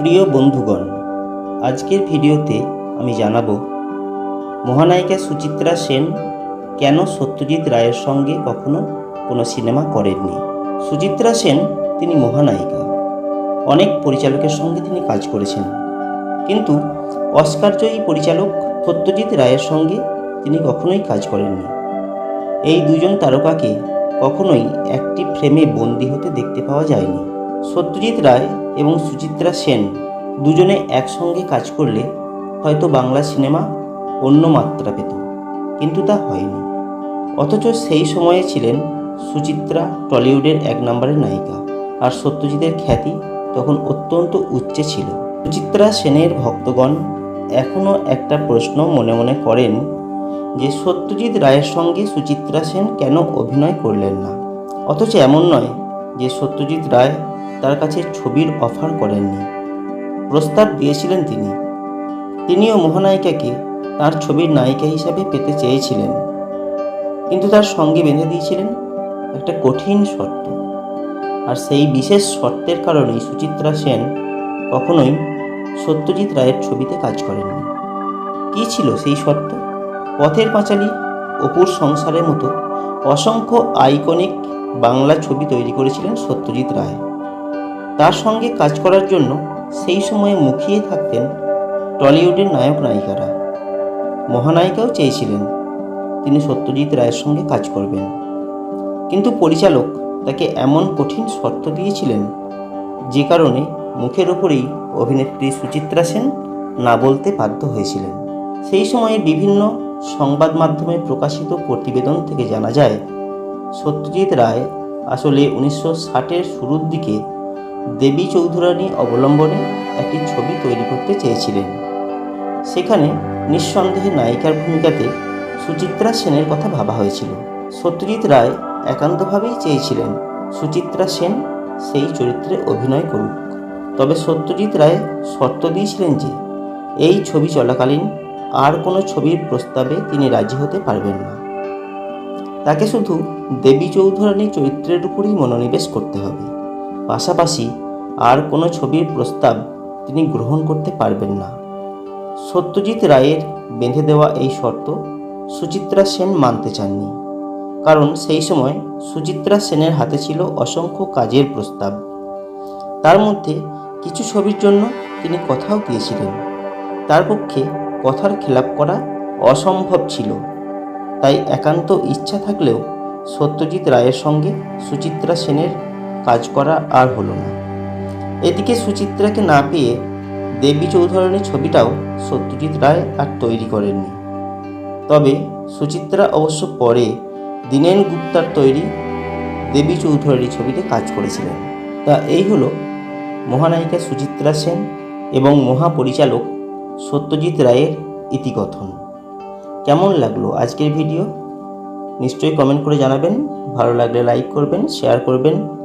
প্রিয় বন্ধুগণ, আজকের ভিডিওতে আমি জানাব, মহানায়িকা সুচিত্রা সেন কেন সত্যজিৎ রায়ের সঙ্গে কখনো কোনো সিনেমা করেননি? সুচিত্রা সেন তিনি মহানায়িকা। অনেক পরিচালকের সঙ্গে তিনি কাজ করেছেন। কিন্তু অস্কারজয়ী পরিচালক সত্যজিৎ রায়ের সঙ্গে তিনি কখনোই কাজ করেননি। এই দুজন তারকাকে কখনোই একটি ফ্রেমে বন্দি হতে দেখতে পাওয়া যায়নি। সত্যজিৎ রায় এবং সুচিত্রা সেন দুজনে একসঙ্গে কাজ করলে হয়তো বাংলা সিনেমা অন্য মাত্রা পেত, কিন্তু তা হয়নি। অথচ সেই সময়ে ছিলেন সুচিত্রা টলিউডের এক নম্বরের নায়িকা, আর সত্যজিতের খ্যাতি তখন অত্যন্ত উচ্চে ছিল। সুচিত্রা সেনের ভক্তগণ এখনও একটা প্রশ্ন মনে মনে করেন যে, সত্যজিৎ রায়ের সঙ্গে সুচিত্রা সেন কেন অভিনয় করলেন না? অথচ এমন নয় যে, সত্যজিৎ রায় তার কাছে ছবির অফার করেননি। প্রস্তাব দিয়েছিলেন তিনি। তিনিও মহানায়িকাকে তার ছবির নায়িকা হিসাবে পেতে চেয়েছিলেন। কিন্তু তার সঙ্গে বেঁধে দিয়েছিলেন একটা কঠিন শর্ত। আর সেই বিশেষ শর্তের কারণেই সুচিত্রা সেন কখনোই সত্যজিৎ রায়ের ছবিতে কাজ করেননি। কী ছিল সেই শর্ত? পথের পাঁচালী, অপুর সংসারের মতো অসংখ্য আইকনিক বাংলা ছবি তৈরি করেছিলেন সত্যজিৎ রায়। তার সঙ্গে কাজ করার জন্য সেই সময়ে মুখিয়ে থাকতেন টলিউডের নায়ক নায়িকারা। মহানায়িকাও চেয়েছিলেন তিনি সত্যজিৎ রায়ের সঙ্গে কাজ করবেন। কিন্তু পরিচালক তাকে এমন কঠিন শর্ত দিয়েছিলেন যে কারণে মুখের ওপরেই অভিনেত্রী সুচিত্রা সেন না বলতে বাধ্য হয়েছিলেন। সেই সময়ে বিভিন্ন সংবাদ মাধ্যমে প্রকাশিত প্রতিবেদন থেকে জানা যায়, সত্যজিৎ রায় আসলে উনিশশো ষাটের শুরুর দিকে দেবী চৌধুরানী অবলম্বনে একটি ছবি তৈরি করতে চেয়েছিলেন। সেখানে নিঃসন্দেহে নায়িকার ভূমিকাতে সুচিত্রা সেনের কথা ভাবা হয়েছিল। সত্যজিৎ রায় একান্তভাবেই চেয়েছিলেন সুচিত্রা সেন সেই চরিত্রে অভিনয় করুক। তবে সত্যজিৎ রায় শর্ত দিয়েছিলেন যে, এই ছবি চলাকালীন আর কোনো ছবির প্রস্তাবে তিনি রাজি হতে পারবেন না। তাকে শুধু দেবী চৌধুরানী চরিত্রের উপরই মনোনিবেশ করতে হবে। পাশাপাশি আর কোনো ছবির প্রস্তাব তিনি গ্রহণ করতে পারবেন না। সত্যজিৎ রায়ের বেঁধে দেওয়া এই শর্ত সুচিত্রা সেন মানতে চাননি। কারণ সেই সময় সুচিত্রা সেনের হাতে ছিল অসংখ্য কাজের প্রস্তাব। তার মধ্যে কিছু ছবির জন্য তিনি কথাও দিয়েছিলেন। তার পক্ষে কথার খেলাপ করা অসম্ভব ছিল। তাই একান্ত ইচ্ছা থাকলেও সত্যজিৎ রায়ের সঙ্গে সুচিত্রা সেনের কাজ করা আর হলো না। এদিকে সুচিত্রাকে না পেয়ে দেবী চৌধুরানীর ছবিটাও সত্যজিৎ রায় আর তৈরি করেননি। তবে সুচিত্রা অবশ্য পরে দীনেন গুপ্তার তৈরি দেবী চৌধুরানী ছবিতে কাজ করেছিলেন। তা এই হলো মহানায়িকা সুচিত্রা সেন এবং মহাপরিচালক সত্যজিৎ রায়ের ইতিকথন। কেমন লাগল আজকের ভিডিও? নিশ্চয়ই কমেন্ট করে জানাবেন। ভালো লাগলে লাইক করবেন শেয়ার করবেন।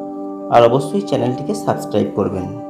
আর অবশ্যই চ্যানেলটিকে সাবস্ক্রাইব করবেন।